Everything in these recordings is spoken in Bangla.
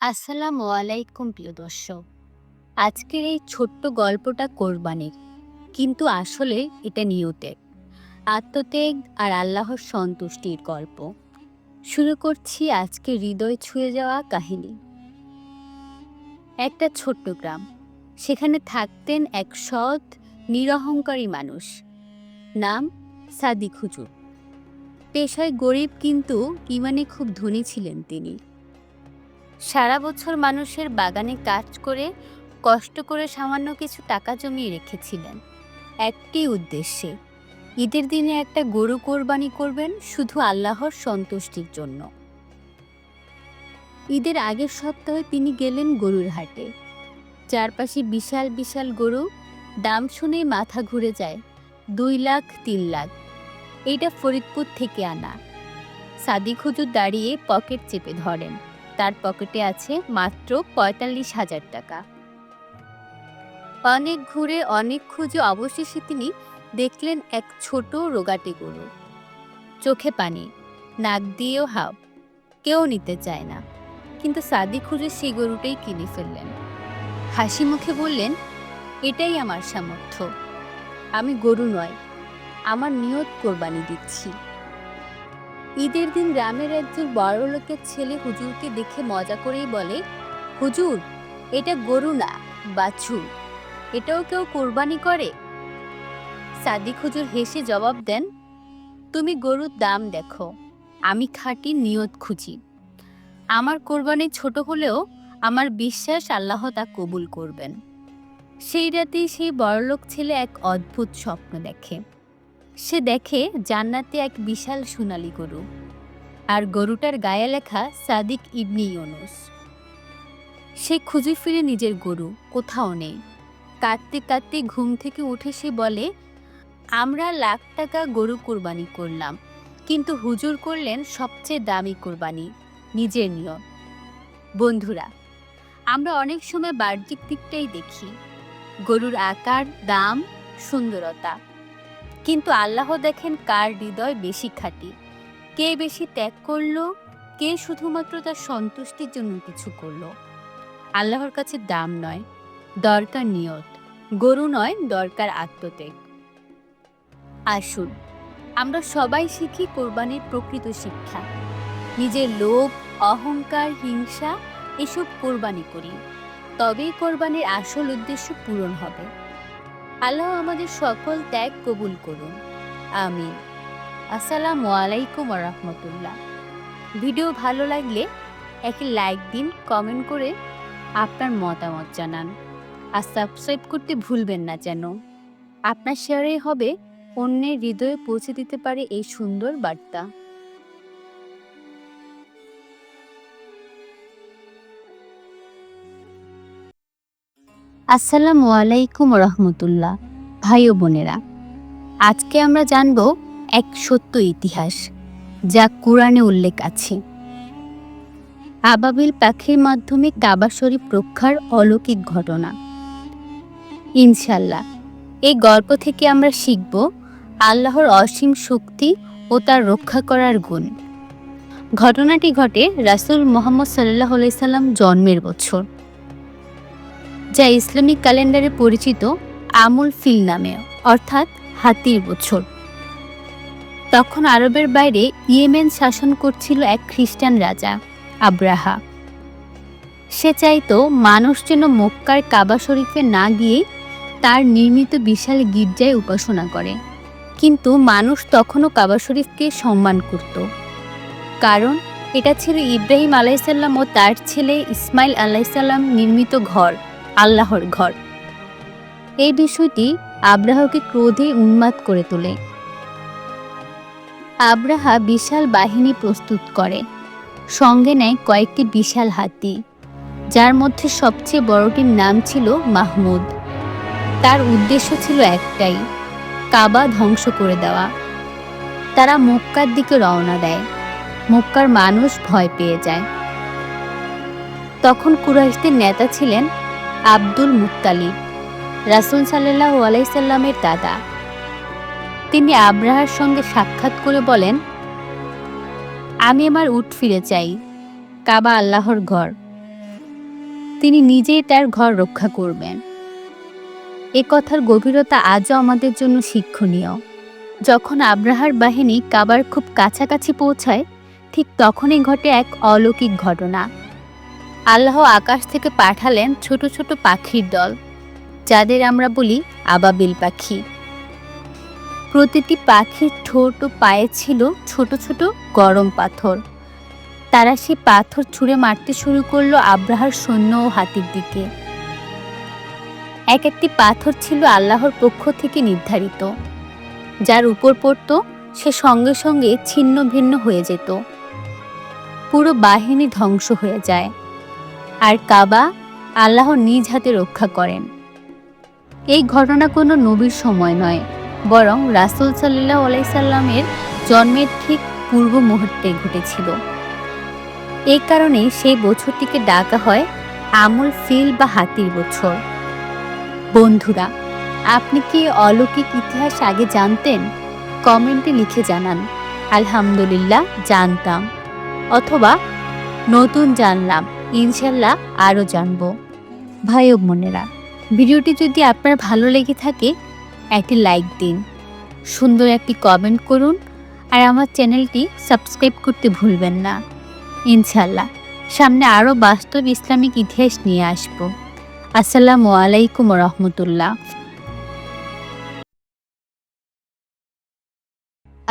আসসালামু আলাইকুম, প্রিয় দর্শক। আজকের এই ছোট্ট গল্পটা কোরবানির, কিন্তু আসলে এটা নিয়তের, আত্মত্যাগ আর আল্লাহর সন্তুষ্টির গল্প। শুরু করছি আজকে হৃদয় ছুঁয়ে যাওয়া কাহিনী। একটা ছোট্ট গ্রাম, সেখানে থাকতেন এক সৎ, নিরহংকারী মানুষ, নাম সাদিক হুজুর। পেশায় গরিব কিন্তু ইমানে খুব ধনী ছিলেন তিনি। সারা বছর মানুষের বাগানে কাজ করে, কষ্ট করে সামান্য কিছু টাকা জমিয়ে রেখেছিলেন। একটি উদ্দেশ্যে, ঈদের দিনে একটা গরু কোরবানি করবেন শুধু আল্লাহর সন্তুষ্টির জন্য। ঈদের আগের সপ্তাহে তিনি গেলেন গরুর হাটে। চারপাশে বিশাল বিশাল গরু, দাম শুনেই মাথা ঘুরে যায়, দুই লাখ, তিন লাখ। এইটা ফরিদপুর থেকে আনা। সাদিক হুজুর দাঁড়িয়ে পকেট চেপে ধরেন। তার পকেটে আছে মাত্র পঁয়তাল্লিশ হাজার টাকা। অনেক ঘুরে অনেক খুঁজে অবশেষে তিনি দেখলেন এক ছোট রোগাটে গরু। চোখে পানি, নাক দিয়েও হাও, কেউ নিতে চায় না। কিন্তু সাদি খুঁজে সেই গরুটাই কিনে ফেললেন। হাসি মুখে বললেন, এটাই আমার সামর্থ্য। আমি গরু নয়, আমার নিয়ত কোরবানি দিচ্ছি। ঈদের দিন গ্রামের একজন বড় লোকের ছেলে হুজুরকে দেখে মজা করেই বলে, হুজুর, এটা গরু না, বাছুর। এটাও কেউ কোরবানি করে? সাদিক হুজুর হেসে জবাব দেন, তুমি গরুর দাম দেখো, আমি খাঁটি নিয়ত খুঁজি। আমার কোরবানি ছোট হলেও আমার বিশ্বাস আল্লাহ তা কবুল করবেন। সেই রাতেই সেই বড়লোক ছেলে এক অদ্ভুত স্বপ্ন দেখে। সে দেখে জান্নাতে এক বিশাল সোনালী গরু আর গরুটার গায়ে লেখা সাদিক ইবনি ইউনুস। সে খুঁজে ফিরে নিজের গরু, কোথাও নেই। কাঁদতে কাঁদতে ঘুম থেকে উঠে সে বলে, আমরা লাখ টাকা গরু কোরবানি করলাম, কিন্তু হুজুর করলেন সবচেয়ে দামি কোরবানি, নিজের নিয়ম বন্ধুরা, আমরা অনেক সময় বাহ্যিক দিকটাই দেখি। গরুর আকার, দাম, সুন্দরতা। কিন্তু আল্লাহ দেখেন কার হৃদয় বেশি খাঁটি। কে বেশি ত্যাগ করল, কে শুধুমাত্র তার সন্তুষ্টির জন্য কিছু করল। আল্লাহর কাছে দাম নয়, দরকার নিয়ত। গরু নয়, দরকার আত্মত্যাগ। আসুন, আমরা সবাই শিখি কোরবানির প্রকৃত শিক্ষা। নিজের লোভ, অহংকার, হিংসা, এসব কোরবানি করি। তবেই কোরবানির আসল উদ্দেশ্য পূরণ হবে। আল্লাহ আমাদের সকল ত্যাগ কবুল করুন। আমিন। আসসালামু আলাইকুম রহমতুল্লাহ। ভিডিও ভালো লাগলে একে লাইক দিন, কমেন্ট করে আপনার মতামত জানান। আর সাবস্ক্রাইব করতে ভুলবেন না যেন। আপনার শেয়ারেই হবে অন্যের হৃদয়ে পৌঁছে দিতে পারে এই সুন্দর বার্তা। আসসালামু আলাইকুম রহমতুল্লাহ। ভাই ও বোনেরা, আজকে আমরা জানব এক সত্য ইতিহাস, যা কোরআনে উল্লেখ আছে। আবাবিল পাখির মাধ্যমে কাবা শরীফ রক্ষার অলৌকিক ঘটনা। ইনশাল্লাহ এই গল্প থেকে আমরা শিখব আল্লাহর অসীম শক্তি ও তার রক্ষা করার গুণ। ঘটনাটি ঘটে রাসূল মোহাম্মদ সাল্লাহ সাল্লাম জন্মের বছর। যা ইসলামিক ক্যালেন্ডারে পরিচিত আমুল ফিল নামে, অর্থাৎ হাতির বছর। তখন আরবের বাইরে ইয়েমেন শাসন করছিল এক খ্রিস্টান রাজা, আব্রাহা। সে চাইতো মানুষ যেন মক্কার কাবা শরীফে না গিয়ে তার নির্মিত বিশাল গির্জায় উপাসনা করে। কিন্তু মানুষ তখনও কাবা শরীফকে সম্মান করত। কারণ এটা ছিল ইব্রাহিম আলাইসাল্লাম ও তার ছেলে ইসমাইল আলাইসাল্লাম নির্মিত ঘর। আল্লাহর ঘর। এই বিষয়টি আব্রাহকে ক্রোধে উন্মাদ করে তোলে। আব্রাহা বিশাল বাহিনী প্রস্তুত করে। সঙ্গে নেয় কয়েকটি বিশাল হাতি, যার মধ্যে সবচেয়ে বড়টির নাম ছিল মাহমুদ। তার উদ্দেশ্য ছিল একটাই, কাবা ধ্বংস করে দেওয়া। তারা মক্কার দিকে রওনা দেয়। মক্কার মানুষ ভয় পেয়ে যায়। তখন কুরাইশদের নেতা ছিলেন আব্দুল মুত্তালিব, রাসুল সাল্লাহ আলাইসাল্লামের দাদা। তিনি আব্রাহার সঙ্গে সাক্ষাৎ করে বলেন, আমি আমার উঠ ফিরে চাই, কাবা আল্লাহর ঘর। তিনি নিজেই তার ঘর রক্ষা করবেন। এ কথার গভীরতা আজও আমাদের জন্য শিক্ষণীয়। যখন আব্রাহার বাহিনী কাবার খুব কাছাকাছি পৌঁছায়, ঠিক তখনই ঘটে এক অলৌকিক ঘটনা। আল্লাহ আকাশ থেকে পাঠালেন ছোট ছোট পাখির দল, যাদের আমরা বলি আবাবিল পাখি। প্রতিটি পাখির ঠোঁট ও পায়ে ছিল ছোট ছোট গরম পাথর। তারা সেই পাথর ছুঁড়ে মারতে শুরু করল আব্রাহার সৈন্য ও হাতির দিকে। এক একটি পাথর ছিল আল্লাহর পক্ষ থেকে নির্ধারিত, যার উপর পড়তো সে সঙ্গে সঙ্গে ছিন্ন ভিন্ন হয়ে যেত। পুরো বাহিনী ধ্বংস হয়ে যায়। আর কাবা আল্লাহ নিজ হাতে রক্ষা করেন। এই ঘটনা কোনো নবীর সময় নয়, বরং রাসুল সাল্লাহ আলাইসাল্লামের জন্মের ঠিক পূর্ব মুহূর্তে ঘটেছিল। এই কারণে সেই বছরটিকে ডাকা হয় আমল ফিল বা হাতির বছর। বন্ধুরা, আপনি কি অলৌকিক ইতিহাস আগে জানতেন? কমেন্টে লিখে জানান। আলহামদুলিল্লাহ, জানতাম। অথবা নতুন জানলাম। ইনশাল্লাহ আরও জানব। ভাই ও বোনেরা, ভিডিওটি যদি আপনার ভালো লেগে থাকে, একটি লাইক দিন, সুন্দর একটি কমেন্ট করুন, আর আমার চ্যানেলটি সাবস্ক্রাইব করতে ভুলবেন না। ইনশাল্লাহ, সামনে আরও বাস্তব ইসলামিক ইতিহাস নিয়ে আসব। আসসালামু আলাইকুম রহমতুল্লাহ।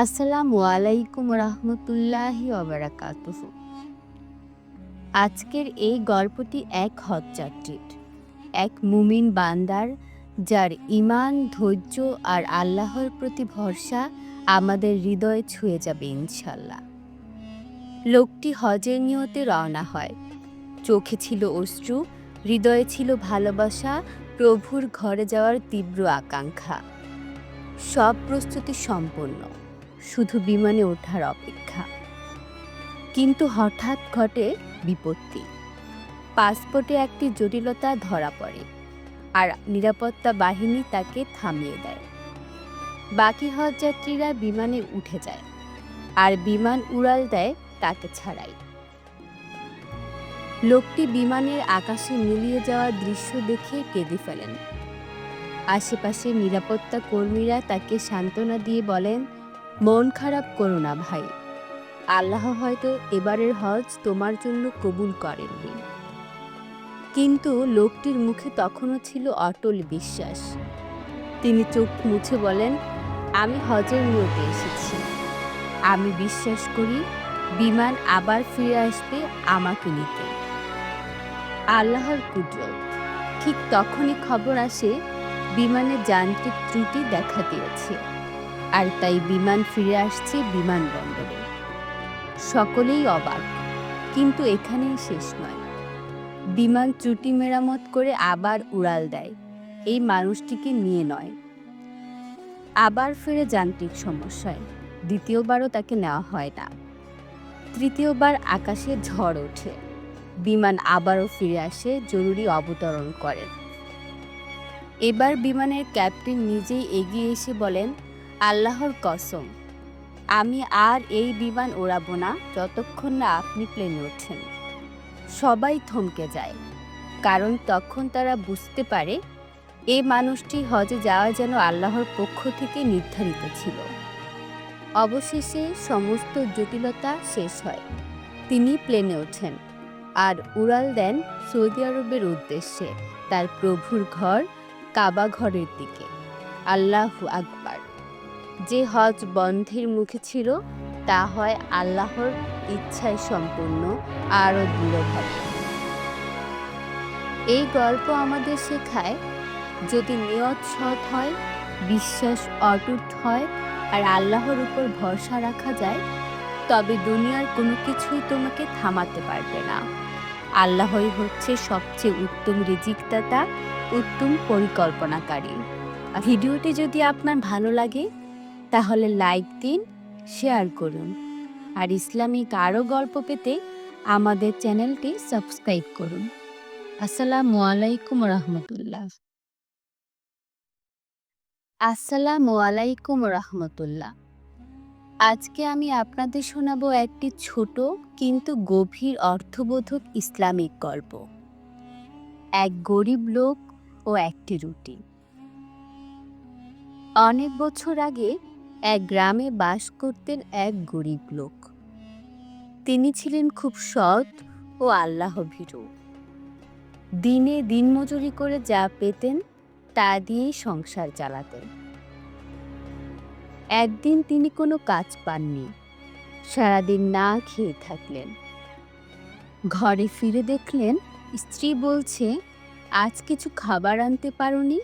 আসসালামু আলাইকুম রহমতুল্লাহি ওবরাকাতুহু আজকের এই গল্পটি এক হজযাত্রীর, এক মুমিন বান্দার, যার ইমান ধৈর্য আর আল্লাহর প্রতি ভরসা আমাদের হৃদয়ে ছুঁয়ে যাবে ইনশাল্লাহ। লোকটি হজের নিয়তে রওনা হয়। চোখে ছিল অশ্রু, হৃদয়ে ছিল ভালোবাসা, প্রভুর ঘরে যাওয়ার তীব্র আকাঙ্ক্ষা। সব প্রস্তুতি সম্পন্ন, শুধু বিমানে ওঠার অপেক্ষা। কিন্তু হঠাৎ ঘটে বিপত্তি। পাসপোর্টে একটি জটিলতা ধরা পড়ে আর নিরাপত্তা বাহিনী তাকে থামিয়ে দেয়। বাকি হজযাত্রীরা বিমানে উঠে যায় আর বিমান উড়াল দেয় তাকে ছাড়াই। লোকটি বিমানের আকাশে মিলিয়ে যাওয়া দৃশ্য দেখে কেঁদে ফেলেন। আশেপাশে নিরাপত্তা কর্মীরা তাকে সান্ত্বনা দিয়ে বলেন, মন খারাপ করো না ভাই। আল্লাহ হয়তো এবারের হজ তোমার জন্য কবুল করেননি। কিন্তু লোকটির মুখে তখনও ছিল অটল বিশ্বাস। তিনি চোখ মুছে বলেন, আমি হজের নিয়তে এসেছি। আমি বিশ্বাস করি, বিমান আবার ফিরে আসবে আমাকে নিতে। আল্লাহর কুদরত। ঠিক তখনই খবর আসে, বিমানের যান্ত্রিক ত্রুটি দেখা দিয়েছে। আর তাই বিমান ফিরে আসছে বিমানবন্দরে। সকলেই অবাক, কিন্তু এখানেই শেষ নয়। বিমান ত্রুটি মেরামত করে আবার উড়াল দেয়, এই মানুষটিকে নিয়ে নয়। আবার ফিরে যান্ত্রিক সমস্যায়, দ্বিতীয়বারও তাকে নেওয়া হয় না। তৃতীয়বার আকাশে ঝড় ওঠে, বিমান আবারও ফিরে আসে, জরুরি অবতরণ করেন এবার বিমানের ক্যাপ্টেন নিজেই এগিয়ে এসে বলেন, আল্লাহর কসম আমি আর এই বিমান ওড়াবো না যতক্ষণ না আপনি প্লেনে ওঠেন। সবাই থমকে যায়, কারণ তখন তারা বুঝতে পারে এ মানুষটি হজে যাওয়া যেন আল্লাহর পক্ষ থেকে নির্ধারিত ছিল। অবশেষে সমস্ত জটিলতা শেষ হয়। তিনি প্লেনে ওঠেন, আর উড়াল দেন সৌদি আরবের উদ্দেশ্যে, তার প্রভুর ঘর কাবা ঘরের দিকে। আল্লাহু আকবার। যে হজ বন্ধের মুখে ছিল, তা হয় আল্লাহর ইচ্ছায় সম্পূর্ণ আরও দৃঢ়ভাবে। এই গল্প আমাদের শেখায়, যদি নিয়ত সৎ হয়, বিশ্বাস অটুট হয়, আর আল্লাহর উপর ভরসা রাখা যায়, তবে দুনিয়ার কোনো কিছুই তোমাকে থামাতে পারবে না। আল্লাহই হচ্ছে সবচেয়ে উত্তম রিজিকদাতা, উত্তম পরিকল্পনাকারী। ভিডিওটি যদি আপনার ভালো লাগে তাহলে লাইক দিন, শেয়ার করুন। আর ইসলামিক আরও গল্প পেতে আমাদের চ্যানেলটি সাবস্ক্রাইব করুন। আসসালামু আলাইকুম রহমতুল্লাহ। আসসালামু আলাইকুম রহমতুল্লাহ। আজকে আমি আপনাদের শোনাবো একটি ছোট কিন্তু গভীর অর্থবোধক ইসলামিক গল্প। এক গরিব লোক ও একটি রুটি। অনেক বছর আগে এক গ্রামে বাস করতেন এক গরিব লোক। তিনি ছিলেন খুব সৎ ও আল্লাহ ভীরু দিনে দিনমজুরি করে যা পেতেন, তা দিয়েই সংসার চালাতেন। একদিন তিনি কোনো কাজ পাননি, সারাদিন না খেয়ে থাকলেন। ঘরে ফিরে দেখলেন, স্ত্রী বলছে, আজ কিছু খাবার আনতে পারোনি?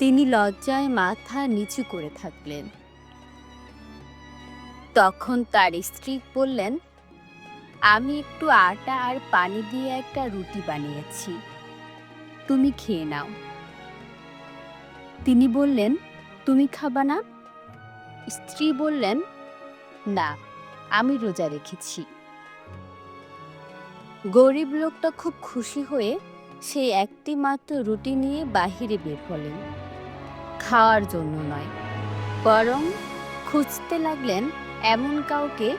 তিনি লজ্জায় মাথা নিচু করে থাকলেন। তখন তার স্ত্রী বললেন, আমি একটু আটা আর পানি দিয়ে একটা রুটি বানিয়েছি। তুমি খেয়ে নাও। তিনি বললেন, তুমি খাবা না? স্ত্রী বললেন, না, আমি রোজা রেখেছি। গরিব লোকটা খুব খুশি হয়ে সেই একটি মাত্র রুটি নিয়ে বাহিরে বের হলেন। খাওয়ার জন্য নয়, বরং খুঁজতে লাগলেন এমন কাউকে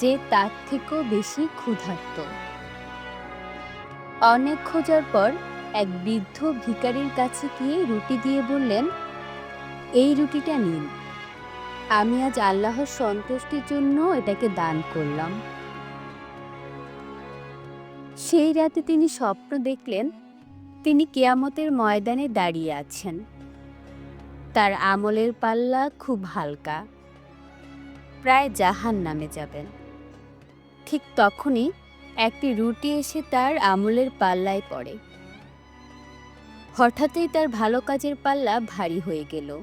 যে তার থেকেও বেশি ক্ষুধার্ত। অনেক খোঁজার পর এক বৃদ্ধ ভিখারির কাছে গিয়ে রুটি দিয়ে বললেন, এই রুটিটা নিন। আমি আজ আল্লাহর সন্তুষ্টির জন্য এটাকে দান করলাম। সেই রাতে তিনি স্বপ্ন দেখলেন, তিনি কেয়ামতের ময়দানে দাঁড়িয়ে আছেন। তার আমলের পাল্লা খুব হালকা। প্রায় জাহান নামে যাবেন। ঠিক তখনই একটি রুটি এসে তার আমলের পাল্লায় পড়ে। হঠাৎই তার ভালো কাজের পাল্লা ভারী হয়ে গেল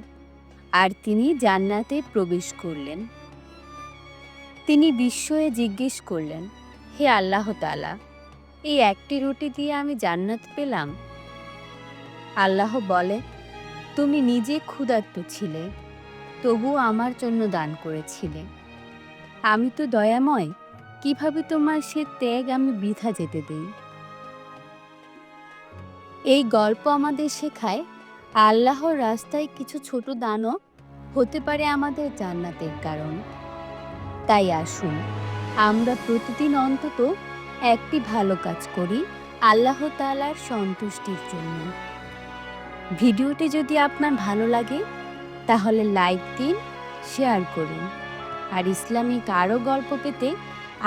আর তিনি জান্নাতে প্রবেশ করলেন। তিনি বিস্ময়ে জিজ্ঞেস করলেন, হে আল্লাহ তালা এই একটি রুটি দিয়ে আমি জান্নাত পেলাম? আল্লাহ বলে তুমি নিজে ক্ষুধার্ত ছিলে তবুও আমার জন্য দান করেছিলে। আমি তো দয়াময়, কীভাবে তোমার সে ত্যাগ আমি বৃথা যেতে দেই? এই গল্প আমাদের শেখায়, আল্লাহর রাস্তায় কিছু ছোট দানও হতে পারে আমাদের জান্নাতের কারণ। তাই আসুন, আমরা প্রতিদিন অন্তত একটি ভালো কাজ করি আল্লাহ তালার সন্তুষ্টির জন্য। ভিডিওটি যদি আপনার ভালো লাগে, তাহলে লাইক দিন, শেয়ার করুন। আর ইসলামিক আরও গল্প পেতে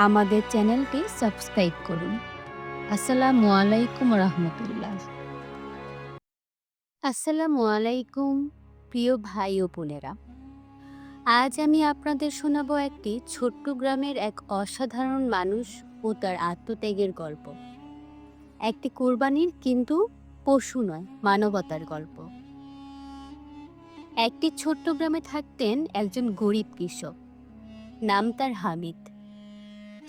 আমাদের চ্যানেলটি সাবস্ক্রাইব করুন। আসসালামু আলাইকুম রহমতুল্লাহ। আসসালামু আলাইকুম, প্রিয় ভাই ও বোনেরা। আজ আমি আপনাদের শোনাবো একটি ছোট্ট গ্রামের এক অসাধারণ মানুষ ও তার আত্মত্যাগের গল্প। একটি কোরবানির কিন্তু পশু নয়, মানবতার গল্প। একটি ছোট্ট গ্রামে থাকতেন একজন গরিব কৃষক। নাম তার হামিদ।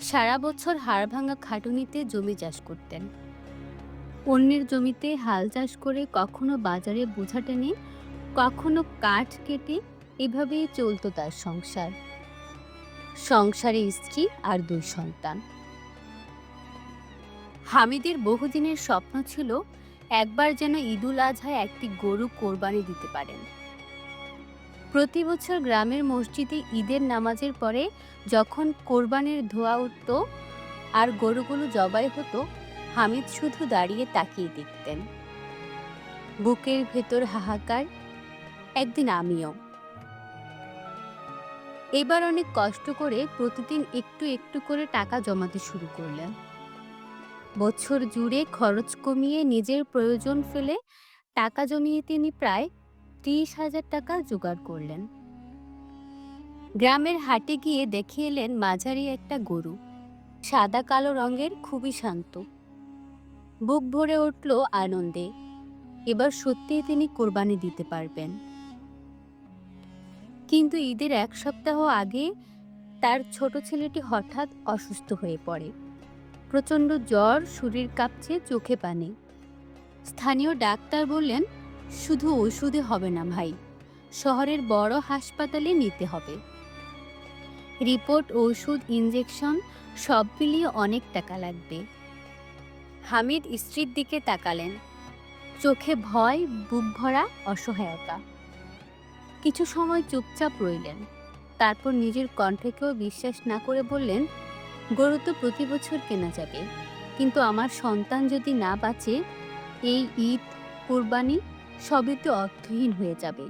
সারা বছর হাড় ভাঙা খাটুনিতে জমি চাষ করতেন। অন্যের জমিতে হাল চাষ করে কখনো বাজারে বোঝা টেনে, কখনো কাঠ কেটে এভাবেই চলতো তার সংসার। সংসারে স্ত্রী আর দুই সন্তান। হামিদের বহুদিনের স্বপ্ন ছিল একবার যেন ঈদুল আজহায় একটি গরু কোরবানি দিতে পারেন। প্রতি বছর গ্রামের মসজিদে ঈদের নামাজের পরে যখন কোরবানির ধোয়া উঠত আর গরুগুলো জবাই হতো, হামিদ শুধু দাঁড়িয়ে তাকিয়ে দেখতেন। বুকের ভেতর হাহাকার, একদিন আমিও। এবার অনেক কষ্ট করে প্রতিদিন একটু একটু করে টাকা জমাতে শুরু করলেন। বছর জুড়ে খরচ কমিয়ে নিজের প্রয়োজন ফেলে টাকা জমিয়ে তিনি প্রায় ত্রিশ হাজার টাকা জোগাড় করলেন। গ্রামের হাটে গিয়ে দেখে এলেন মাঝারি একটা গরু। সাদা কালো রঙের, খুবই শান্ত। বুক ভরে উঠল আনন্দে। এবার সত্যিই তিনি কোরবানি দিতে পারবেন। কিন্তু ঈদের এক সপ্তাহ আগে তার ছোট ছেলেটি হঠাৎ অসুস্থ হয়ে পড়ে। প্রচণ্ড জ্বর শরীর কাঁপছে, চোখে পানি। স্থানীয় ডাক্তার বললেন, শুধু ওষুধে হবে না ভাই, শহরের বড় হাসপাতালে নিতে হবে। রিপোর্ট, ওষুধ ইঞ্জেকশন সব মিলিয়ে অনেক টাকা লাগবে। হামিদ স্ত্রীর দিকে তাকালেন। চোখে ভয়, বুক ভরা, অসহায়তা। কিছু সময় চুপচাপ রইলেন। তারপর নিজের কণ্ঠকেও বিশ্বাস না করে বললেন গরু তো প্রতি বছর কেনা যাবে। কিন্তু আমার সন্তান যদি না বাঁচে, এই ঈদ, কোরবানি সবই তো অর্থহীন হয়ে যাবে।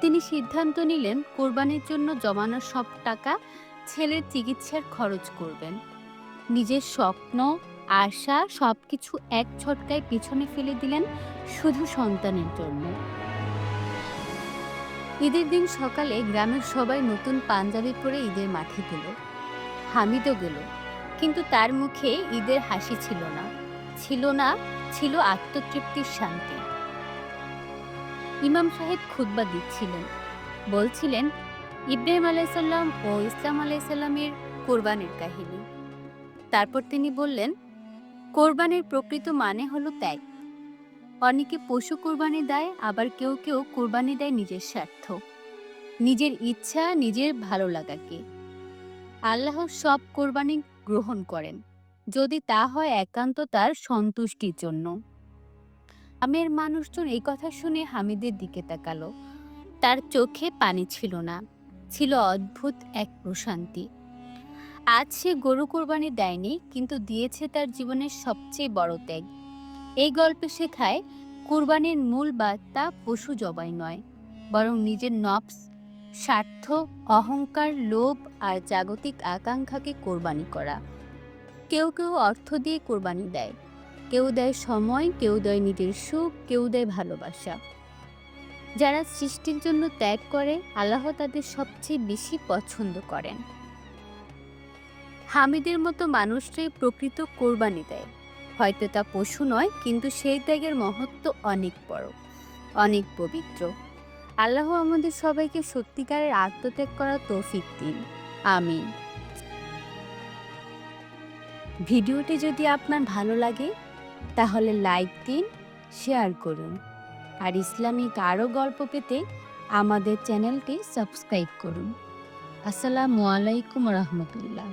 তিনি সিদ্ধান্ত নিলেন কোরবানির জন্য জমানো সব টাকা ছেলের চিকিৎসার খরচ করবেন। নিজের স্বপ্ন, আশা সব কিছু এক ছটকায় পিছনে ফেলে দিলেন শুধু সন্তানের জন্য। ঈদের দিন সকালে গ্রামের সবাই নতুন পাঞ্জাবি পরে ঈদের মাঠে গেল। হামিদও গেল। কিন্তু তার মুখে ঈদের হাসি ছিল না। ছিল না, ছিল আত্মতৃপ্তির শান্তি। ইমাম সাহেব খুতবা দিচ্ছিলেন। বলছিলেন, ইব্রাহিম আলাইসাল্লাম ও ইসলাম আলাইসাল্লামের কোরবানির কাহিনী। তারপর তিনি বললেন, কোরবানির প্রকৃত মানে হলো ত্যাগ। অনেকে পশু কোরবানি দেয়, আবার কেউ কেউ কোরবানি দেয় নিজের স্বার্থ। নিজের ইচ্ছা, নিজের ভালো লাগাকে। আল্লাহ সব কোরবানি গ্রহণ করেন। যদি তা হয় একান্ত তার সন্তুষ্টির জন্য। আমের মানুষজন এই কথা শুনে হামিদের দিকে তাকালো। তার চোখে পানি ছিল না, ছিল অদ্ভুত এক প্রশান্তি। আজ সে গরু কোরবানি দেয়নি, কিন্তু দিয়েছে তার জীবনের সবচেয়ে বড় ত্যাগ। এই গল্পে শেখায়, কোরবানির মূল বার্তা পশু জবাই নয়, বরং নিজের নফস স্বার্থ, অহংকার, লোভ আর জাগতিক আকাঙ্ক্ষাকে কোরবানি করা। কেউ কেউ অর্থ দিয়ে কোরবানি দেয়। কেউ দেয় সময়, কেউ দেয় নিজের সুখ, কেউ দেয় ভালোবাসা। যারা সৃষ্টির জন্য ত্যাগ করে, আল্লাহ তাদের সবচেয়ে বেশি পছন্দ করেন। হামিদের মতো মানুষরাই প্রকৃত কোরবানি দেয়। হয়তো তা পশু নয়, কিন্তু সেই ত্যাগের মহত্ব অনেক বড়, অনেক পবিত্র। আল্লাহ আমাদের সবাইকে সত্যিকারের আত্মত্যাগ করার তৌফিক দিন। আমিন। ভিডিওটি যদি আপনার ভালো লাগে, তাহলে লাইক দিন, শেয়ার করুন। আর ইসলামিক আরও গল্প পেতে আমাদের চ্যানেলটি সাবস্ক্রাইব করুন। আসসালামু আলাইকুম রহমতুল্লাহ।